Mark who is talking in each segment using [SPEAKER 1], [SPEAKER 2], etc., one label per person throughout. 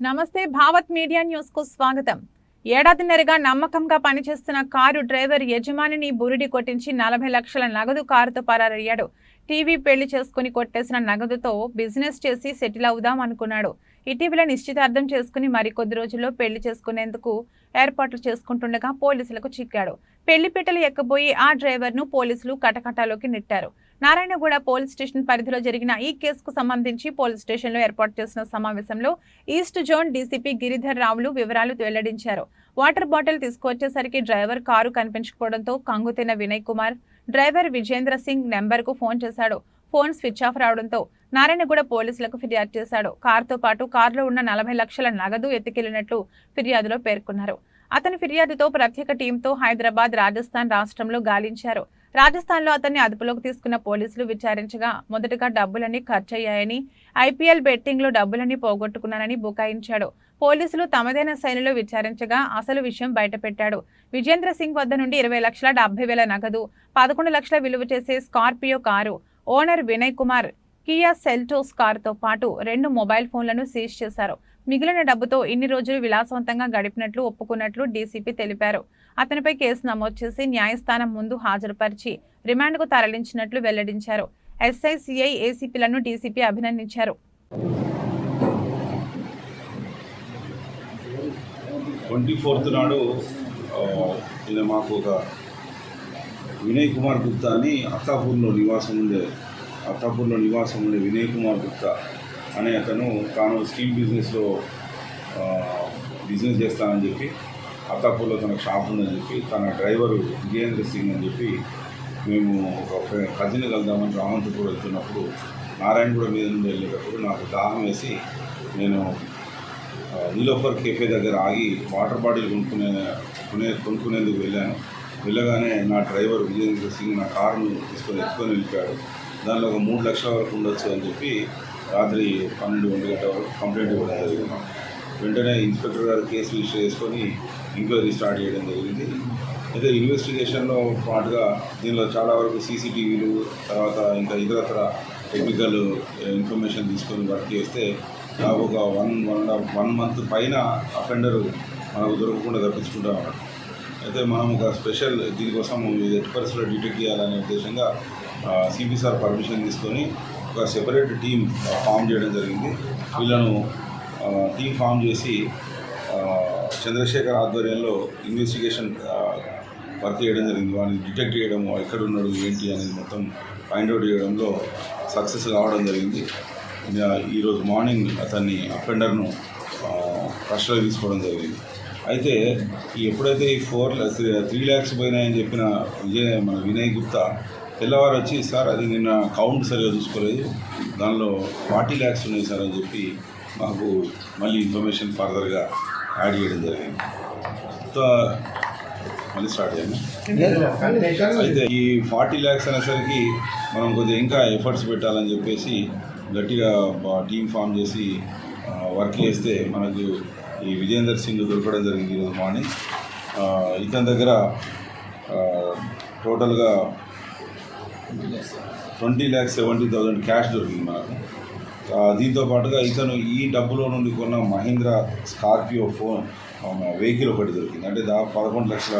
[SPEAKER 1] నమస్తే భావత్ మీడియా న్యూస్కు స్వాగతం ఏడాదిన్నరగా నమ్మకంగా పనిచేస్తున్న కారు డ్రైవర్ యజమానిని బురిడి కొట్టించి నలభై లక్షల నగదు కారుతో పరారయ్యాడు. టీవీ పెళ్ళి చేసుకుని కొట్టేసిన నగదుతో బిజినెస్ చేసి సెటిల్ అవుదాం అనుకున్నాడు. ఇటీవల నిశ్చితార్థం చేసుకుని మరికొద్ది రోజుల్లో పెళ్ళి చేసుకునేందుకు ఏర్పాట్లు చేసుకుంటుండగా పోలీసులకు చిక్కాడు. పెళ్ళిపీటలు ఎక్కబోయి ఆ డ్రైవర్ను పోలీసులు కటకటాలోకి నెట్టారు. నారాయణగూడ పోలీస్ స్టేషన్ పరిధిలో జరిగిన ఈ కేసుకు సంబంధించి పోలీస్ స్టేషన్లో ఏర్పాటు చేసిన సమావేశంలో ఈస్ట్ జోన్ డీసీపీ గిరిధర్ రావులు వివరాలు వెల్లడించారు. వాటర్ బాటిల్ తీసుకువచ్చేసరికి డ్రైవర్ కారు కనిపించకపోవడంతో కంగుతిన వినయ్ కుమార్ డ్రైవర్ విజేంద్ర సింగ్ నెంబర్కు ఫోన్ చేశాడు. ఫోన్ స్విచ్ ఆఫ్ రావడంతో నారాయణగూడ పోలీసులకు ఫిర్యాదు చేశాడు. కారుతో పాటు కారులో ఉన్న నలభై లక్షల నగదు ఎత్తుకెళ్ళినట్లు ఫిర్యాదులో పేర్కొన్నారు. అతని ఫిర్యాదుతో ప్రత్యేక టీంతో హైదరాబాద్ రాజస్థాన్ రాష్ట్రంలో గాలించారు. రాజస్థాన్లో అతన్ని అదుపులోకి తీసుకున్న పోలీసులు విచారించగా మొదటగా డబ్బులన్నీ ఖర్చయ్యాయని ఐపీఎల్ బెట్టింగ్లో డబ్బులన్నీ పోగొట్టుకున్నానని బుకాయించాడు. పోలీసులు తమదైన శైలిలో విచారించగా అసలు విషయం బయటపెట్టాడు. విజేంద్ర సింగ్ వద్ద నుండి ఇరవై లక్షల డెబ్బై వేల నగదు పదకొండు లక్షల విలువ చేసే Scorpio car owner Vinay Kumar Kia Seltos కారుతో పాటు రెండు మొబైల్ ఫోన్లను సీజ్ చేశారు. మిగిలిన డబ్బుతో ఇన్ని రోజులు విలాసవంతంగా గడిపినట్లు ఒప్పుకున్నట్లు డీసీపీ తెలిపారు. అతనిపై కేసు నమోదు చేసి న్యాయస్థానం ముందు హాజరుపరిచి రిమాండ్కు తరలించినట్లు వెల్లడించారు. ఎస్ఐ సిఐ ఏసీపీలను డీసీపీ అభినందించారు.
[SPEAKER 2] ట్వంటీ ఫోర్త్ నాడు మాకు ఒక వినయ్ కుమార్ గుప్తా అని అత్తాపూర్లో నివాసం ఉండే అత్తాపూర్లో నివాసం ఉండే వినయ్ కుమార్ గుప్తా అనే అతను తాను స్టీల్ బిజినెస్లో బిజినెస్ చేస్తానని చెప్పి అత్తాపూర్లో తన షాప్ ఉందని చెప్పి తన డ్రైవరు విజయేంద్ర సింగ్ అని చెప్పి మేము ఒక కజిన్ కలుద్దామని రామంతపూర్ వెళ్తున్నప్పుడు నారాయణగూడ మీద నుండి వెళ్ళేటప్పుడు నాకు దాహం వేసి నేను నిలోఫర్ నీలోఫర్ కేఫే దగ్గర ఆగి వాటర్ బాటిల్ కొనుక్కునే కొనే కొనుక్కునేందుకు వెళ్ళాను. వెళ్ళగానే నా డ్రైవర్ విజయేంద్ర సింగ్ నా కారును తీసుకొని ఎత్తుకొని వెళ్ళిపోయాడు. దానిలో ఒక మూడు లక్షల వరకు ఉండొచ్చు అని చెప్పి రాత్రి పన్నెండు ఒంటి గంట వరకు కంప్లైంట్ ఇవ్వడం జరిగింది. వెంటనే ఇన్స్పెక్టర్ గారు కేసు రిజిస్టర్ చేసుకొని ఎంక్వైరీ స్టార్ట్ చేయడం జరిగింది. అయితే ఇన్వెస్టిగేషన్లో పాటుగా దీనిలో చాలా వరకు సీసీటీవీలు తర్వాత ఇంకా ఇతరత్ర టెక్నికల్ ఇన్ఫర్మేషన్ తీసుకొని వర్క్ చేస్తే నాకు ఒక వన్ వన్ వన్ మంత్ పైన అఫెండర్ మనకు దొరకకుండా తప్పించుకుంటా ఉన్నాడు అయితే మనం ఒక స్పెషల్ దీనికోసం ఇది ఎట్టి పరిస్థితుల్లో డిటెక్ట్ చేయాలనే ఉద్దేశంగా సిపి సార్ పర్మిషన్ తీసుకొని ఒక సెపరేట్ టీం ఫామ్ చేయడం జరిగింది. వీళ్ళను టీం ఫామ్ చేసి చంద్రశేఖర్ ఆధ్వర్యంలో ఇన్వెస్టిగేషన్ వర్క్ చేయడం జరిగింది. వాడిని డిటెక్ట్ చేయడం ఎక్కడ ఉన్నాడు ఏంటి అనేది మొత్తం ఫైండ్ అవుట్ చేయడంలో సక్సెస్ కావడం జరిగింది. ఈరోజు మార్నింగ్ అతన్ని అఫెండర్ను కస్టడీ తీసుకోవడం జరిగింది. అయితే ఈ ఎప్పుడైతే ఈ ఫోర్ త్రీ ల్యాక్స్ పోయినాయని చెప్పిన విజయ్ మన వినయ్ గుప్తా తెల్లవారు వచ్చి సార్ అది నిన్న కౌంట్ సరిగా చూసుకోలేదు. దానిలో ఫార్టీ ల్యాక్స్ ఉన్నాయి సార్ అని చెప్పి మాకు మళ్ళీ ఇన్ఫర్మేషన్ ఫర్దర్గా యాడ్ చేయడం జరిగింది. మళ్ళీ స్టార్ట్ చేయండి. అయితే ఈ ఫార్టీ ల్యాక్స్ అనేసరికి మనం కొద్దిగా ఇంకా ఎఫర్ట్స్ పెట్టాలని చెప్పేసి గట్టిగా టీం ఫామ్ చేసి వర్క్ చేస్తే మనకు ఈ విజేందర్ సింగ్ దొరకడం జరిగింది ఈరోజు మార్నింగ్. ఇతని దగ్గర టోటల్గా twenty lakhs seventy thousand cash దొరికింది మనకు. దీంతో పాటుగా ఇతను ఈ డబ్బులో నుండి కొన్న మహీంద్రా స్కార్పియో ఫోన్ వెహికల్ ఒకటి దొరికింది. అంటే దా పదకొండు లక్షల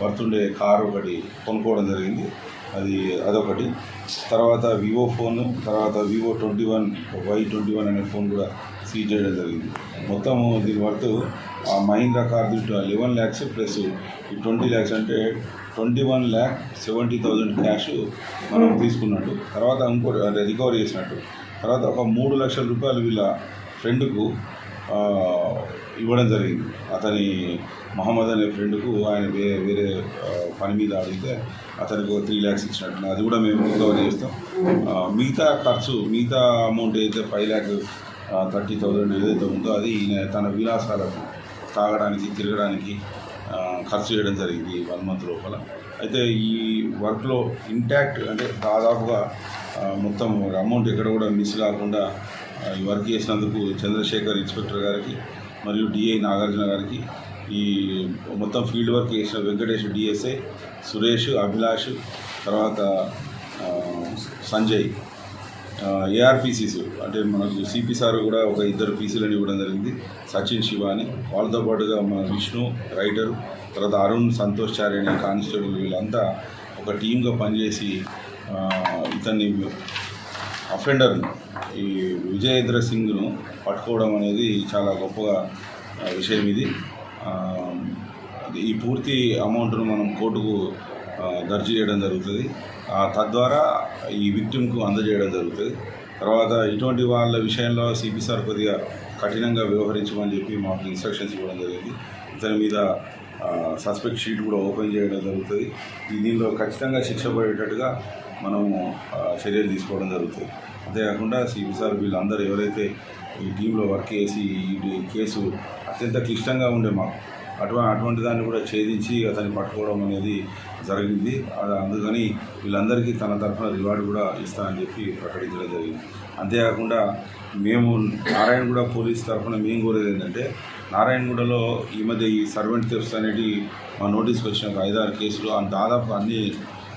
[SPEAKER 2] వర్త్ ఉండే కారు ఒకటి కొనుక్కోవడం జరిగింది. అది అదొకటి. తర్వాత వివో ఫోన్ తర్వాత Vivo twenty one Y twenty one అనే ఫోన్ కూడా సీజ్ చేయడం జరిగింది. మొత్తం దీని వర్త్ ఆ Mahindra car eleven lakhs plus ఈ ట్వంటీ ల్యాక్స్ అంటే twenty one lakh seventy thousand cash మనం తీసుకున్నట్టు. తర్వాత ఇంకోటి అంటే రికవరీ చేసినట్టు. తర్వాత ఒక మూడు లక్షల రూపాయలు వీళ్ళ ఫ్రెండ్కు ఇవ్వడం జరిగింది. అతని మహమ్మద్ అనే ఫ్రెండ్కు ఆయన వేరే వేరే పని మీద అడిగితే అతనికి ఒక త్రీ ల్యాక్స్ ఇచ్చినట్టు. అది కూడా మేము రికవరీ చేస్తాం. మిగతా ఖర్చు మిగతా అమౌంట్ అయితే ఫైవ్ ల్యాక్ థర్టీ థౌజండ్ ఏదైతే ఉందో అది ఈయన తన విలాసాలకు తాగడానికి తిరగడానికి ఖర్చు చేయడం జరిగింది వన్ మంత్ లోపల. అయితే ఈ వర్క్లో ఇంటాక్ట్ అంటే దాదాపుగా మొత్తం అమౌంట్ ఎక్కడ కూడా మిస్ కాకుండా వర్క్ చేసినందుకు చంద్రశేఖర్ ఇన్స్పెక్టర్ గారికి మరియు డిఐ నాగార్జున గారికి ఈ మొత్తం ఫీల్డ్ వర్క్ చేసిన వెంకటేష్ డిఎస్ఏ సురేష్ అభిలాష్ తర్వాత సంజయ్ ఏఆర్పిసిస్ అంటే మనకు సిపి సార్ కూడా ఒక ఇద్దరు పీసీలను ఇవ్వడం జరిగింది. సచిన్ శివ అని వాళ్ళతో పాటుగా మన విష్ణు రైటర్ తర్వాత అరుణ్ సంతోష్ చారి అనే కానిస్టేబుల్ వీళ్ళంతా ఒక టీమ్గా పనిచేసి ఇతన్ని అఫెండర్ను ఈ విజయేంద్ర సింగ్ను పట్టుకోవడం అనేది చాలా గొప్పగా విషయం ఇది. ఈ పూర్తి అమౌంట్ను మనం కోర్టుకు దర్జీ చేయడం జరుగుతుంది. తద్వారా ఈ విక్టిమ్కు అందజేయడం జరుగుతుంది. తర్వాత ఇటువంటి వాళ్ళ విషయంలో సిపి సార్ కొద్దిగా కఠినంగా వ్యవహరించమని చెప్పి మాకు ఇన్స్ట్రక్షన్స్ ఇవ్వడం జరిగింది. ఇతని మీద సస్పెక్ట్ షీట్ కూడా ఓపెన్ చేయడం జరుగుతుంది. ఈ దీనిలో ఖచ్చితంగా శిక్ష పడేటట్టుగా మనము చర్యలు తీసుకోవడం జరుగుతుంది. అంతేకాకుండా సిపి సార్ వీళ్ళందరూ ఎవరైతే ఈ టీంలో వర్క్ చేసి ఈ కేసు అత్యంత క్లిష్టంగా ఉండే మాకు అటువంటి అటువంటి దాన్ని కూడా ఛేదించి అతన్ని పట్టుకోవడం అనేది జరిగింది. అది అందుకని వీళ్ళందరికీ తన తరఫున రివార్డు కూడా ఇస్తానని చెప్పి ప్రకటించడం జరిగింది. అంతేకాకుండా మేము నారాయణ కూడా పోలీస్ తరఫున మేము కోరేది ఏంటంటే నారాయణగూడలో ఈ మధ్య ఈ సర్వెంట్ థెఫ్ట్స్ అనేది మా నోటీస్కి వచ్చిన ఒక ఐదారు కేసులు ఆ దాదాపు అన్నీ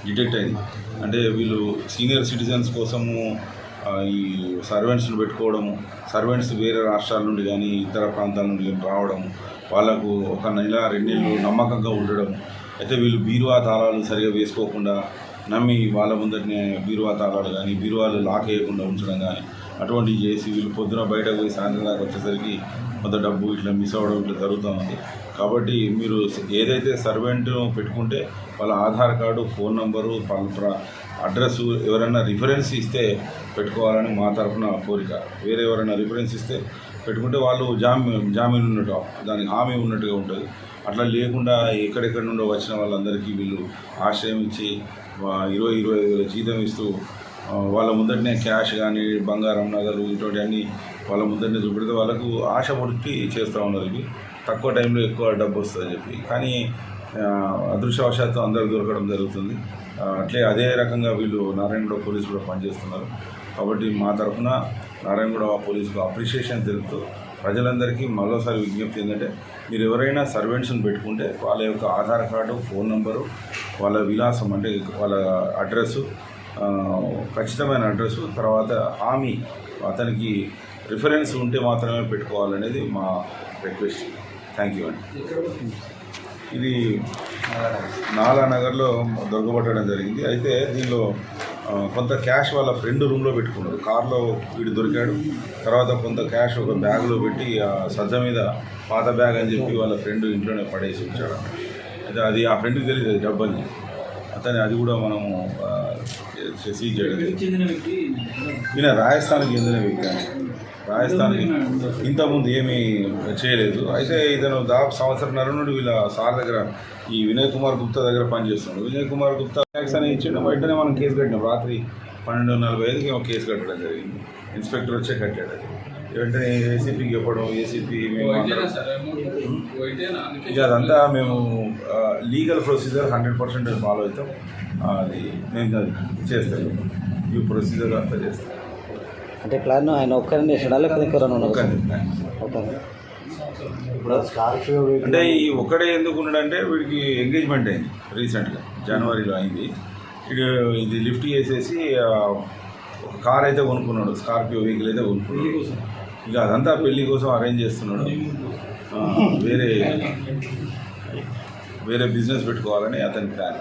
[SPEAKER 2] డిటెక్ట్ అయింది అంటే వీళ్ళు సీనియర్ సిటిజన్స్ కోసము ఈ సర్వెంట్స్ని పెట్టుకోవడము సర్వెంట్స్ వేరే రాష్ట్రాల నుండి కానీ ఇతర ప్రాంతాల నుండి కానీ రావడం వాళ్ళకు ఒక నెల రెండు నెలలు నమ్మకంగా ఉండడం అయితే వీళ్ళు బీరువా తాళాలు సరిగా వేసుకోకుండా నమ్మి వాళ్ళ ముందటనే బీరువా తాళాలు కానీ బీరువాలు లాక్ వేయకుండా ఉంచడం కానీ అటువంటివి చేసి వీళ్ళు పొద్దున బయటకు పోయి సాయంత్రం దాకా వచ్చేసరికి కొంత డబ్బు ఇట్లా మిస్ అవ్వడం ఇట్లా జరుగుతూ ఉంది. కాబట్టి మీరు ఏదైతే సర్వెంట్ పెట్టుకుంటే వాళ్ళ Aadhaar card phone number address ఎవరైనా రిఫరెన్స్ ఇస్తే పెట్టుకోవాలని మా తరఫున కోరిక. వేరే ఎవరైనా రిఫరెన్స్ ఇస్తే పెట్టుకుంటే వాళ్ళు జామీ జామీన్ ఉన్నట్టు దానికి హామీ ఉన్నట్టుగా ఉంటుంది. అట్లా లేకుండా ఎక్కడెక్కడి నుండో వచ్చిన వాళ్ళందరికీ వీళ్ళు ఆశ్రయం ఇచ్చి ఇరవై ఇరవై ఐదు వేల జీతం ఇస్తూ వాళ్ళ ముందటనే క్యాష్ కానీ బంగారం నగలు ఇటువంటి అన్నీ వాళ్ళ ముందటనే చూపెడితే వాళ్ళకు ఆశ పుట్టి చేస్తూ ఉన్నారు ఇవి. తక్కువ టైంలో ఎక్కువ డబ్బు వస్తుందని చెప్పి. కానీ అదృశ్యవశాత్తు అదృష్టవశాత్తు దొరకడం జరుగుతుంది. అట్లే అదే రకంగా వీళ్ళు నారాయణగూడ పోలీసు కూడా పనిచేస్తున్నారు. కాబట్టి మా తరఫున నారాయణగూడ పోలీసుకు అప్రిషియేషన్ తెలుపుతూ ప్రజలందరికీ మరోసారి విజ్ఞప్తి ఏంటంటే మీరు ఎవరైనా సర్వెంట్స్ని పెట్టుకుంటే వాళ్ళ యొక్క ఆధార్ కార్డు ఫోన్ నంబరు వాళ్ళ విలాసం అంటే వాళ్ళ అడ్రస్సు ఖచ్చితమైన అడ్రస్సు తర్వాత హామీ అతనికి రిఫరెన్స్ ఉంటే మాత్రమే పెట్టుకోవాలనేది మా రిక్వెస్ట్. థ్యాంక్ యూ అండి. ఇది నాలానగర్లో దొరకబట్టడం జరిగింది. అయితే దీనిలో కొంత క్యాష్ వాళ్ళ ఫ్రెండ్ రూమ్లో పెట్టుకున్నారు. కార్లో వీడు దొరికాడు. తర్వాత కొంత క్యాష్ ఒక బ్యాగ్లో పెట్టి ఆ సజ్జ మీద పాత బ్యాగ్ అని చెప్పి వాళ్ళ ఫ్రెండ్ ఇంట్లోనే పడేసి ఉంచాడు. అయితే అది ఆ ఫ్రెండ్కి తెలియదు డబ్బు అని అతని అది కూడా మనము సీజ్ చేయడం ఈయన రాజస్థాన్కి చెందిన వ్యక్తి రాజస్థాన్కి ఇంతకుముందు ఏమీ చేయలేదు. అయితే ఇతను దాదాపు సంవత్సరంన్నర నుండి వీళ్ళ సార్ దగ్గర ఈ వినయ్ కుమార్ గుప్తా దగ్గర పనిచేస్తున్నాడు. వినయ్ కుమార్ గుప్తా ట్యాక్స్ అని ఇచ్చిండు. వెంటనే మనం కేసు కట్టినాం. రాత్రి పన్నెండు నలభై ఐదుకి కేసు కట్టడం జరిగింది. ఇన్స్పెక్టర్ వచ్చే కట్టాడు అది. వెంటనే ఏసీపీకి చెప్పడం ఏసీపీ ఇక అదంతా మేము legal procedure hundred percent follow అవుతాం అది మేము అది చేస్తాం. ఈ ప్రొసీజర్ అంతా చేస్తాం.
[SPEAKER 3] అంటే ప్లాన్ ఆయన ఒక్కరిని చేసాడా లేకపోతే
[SPEAKER 2] అంటే ఈ ఒక్కడే ఎందుకు ఉన్నాడంటే వీడికి ఎంగేజ్మెంట్ అయింది రీసెంట్గా జనవరిలో అయింది. ఇది ఇది లిఫ్ట్ చేసేసి ఆ, ఒక కార్ అయితే కొనుక్కున్నాడు స్కార్పియో వెహికల్ అయితే కొనుక్కున్నాడు. ఇక అదంతా పెళ్ళి కోసం అరేంజ్ చేస్తున్నాడు. వేరే వేరే బిజినెస్ పెట్టుకోవాలని అతని ప్లాన్